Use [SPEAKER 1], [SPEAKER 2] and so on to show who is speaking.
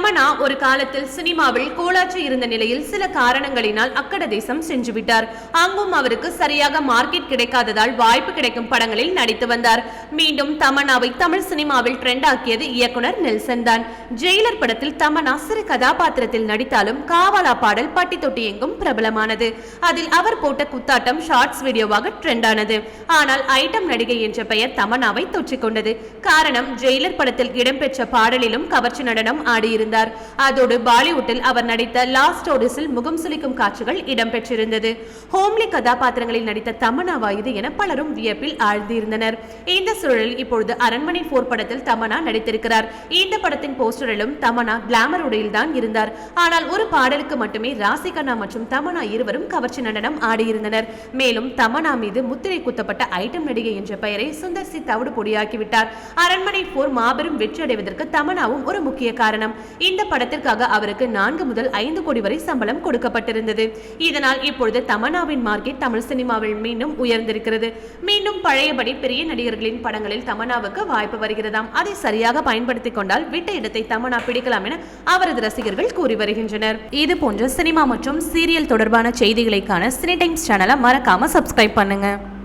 [SPEAKER 1] ரமணா ஒரு காலத்தில் சினிமாவில் கோலாச்சு இருந்த நிலையில் சில காரணங்களினால் அக்கட தேசம் சென்று அங்கும் அவருக்கு சரியாக மார்க்கெட் கிடைக்காததால் வாய்ப்பு கிடைக்கும் படங்களில் நடித்து வந்தார். மீண்டும் தமனாவை தமிழ் சினிமாவில் ட்ரெண்ட் ஆக்கியது இயக்குனர் நெல்சன் தான். ஜெயிலர் படத்தில் தமனா சிறு கதாபாத்திரத்தில் நடித்தாலும் காவாலா பாடல் பட்டி தொட்டி எங்கும் பிரபலமானது. அதில் அவர் போட்ட குத்தாட்டம் ஷார்ட்ஸ் வீடியோவாக ட்ரெண்ட் ஆனது. ஆனால் ஐட்டம் நடிகை என்ற பெயர் தமனாவை தொற்றிக்கொண்டது காரணம் ஜெயிலர் படத்தில் இடம்பெற்ற பாடலிலும் கவர்ச்சி நடனம் ஆடியிருந்தார் அதோடு பாலிவுட்டில் அவர் நடித்த லாஸ்ட் ஸ்டோரிஸில் முகம் சுளிக்கும் காட்சிகள் இடம்பெற்றிருந்தது. ஹோம்லி கதாபாத்திரங்களில் நடித்த தமனாவா இது என பலரும் வியப்பில் ஆழ்ந்திருந்தனர். இந்த சூழலில் இப்பொழுது அரண்மனை போர் படத்தில் தமனா நடித்திருக்கிறார். இந்த படத்தின் போஸ்டரிலும் தமனா கிளாமர் உடையில் தான் இருந்தார். ஆனால் ஒரு பாடலுக்கு மட்டுமே ராசிகண்ணா மற்றும் தமனா இருவரும் கவர்ச்சி நடனம் ஆடியிருந்தனர். மேலும் தமனா மீது முத்திரை குத்தப்பட்ட ஐட்டம் நடிகை என்ற பெயரை சுந்தர் சி தவிடு பொடியாக்கிவிட்டார் அரண்மனை போர் மாபெரும் வெற்றி அடைவதற்கு தமனாவும் ஒரு முக்கிய காரணம். இந்த படத்திற்காக அவருக்கு நான்கு முதல் ஐந்து கோடி வரை சம்பளம் கொடுக்கப்பட்டிருந்தது. இதனால் இப்பொழுது தமன்னாவின் மார்க்கெட் தமிழ் சினிமாவில் மீண்டும் உயர்ந்திருக்கிறது. மீண்டும் பழையபடி பெரிய நடிகர்களின் படங்களில் தமன்னாவுக்கு வாய்ப்பு வருகிறதாம். அதை சரியாக பயன்படுத்திக் கொண்டால் விட்ட இடத்தை தமன்னா பிடிக்கலாம் என அவரது ரசிகர்கள் கூறி வருகின்றனர். இது போன்ற சினிமா மற்றும் சீரியல் தொடர்பான செய்திகளைக்கான சினி டைம்ஸ் சேனலை மறக்காம சப்ஸ்கிரைப் பண்ணுங்க.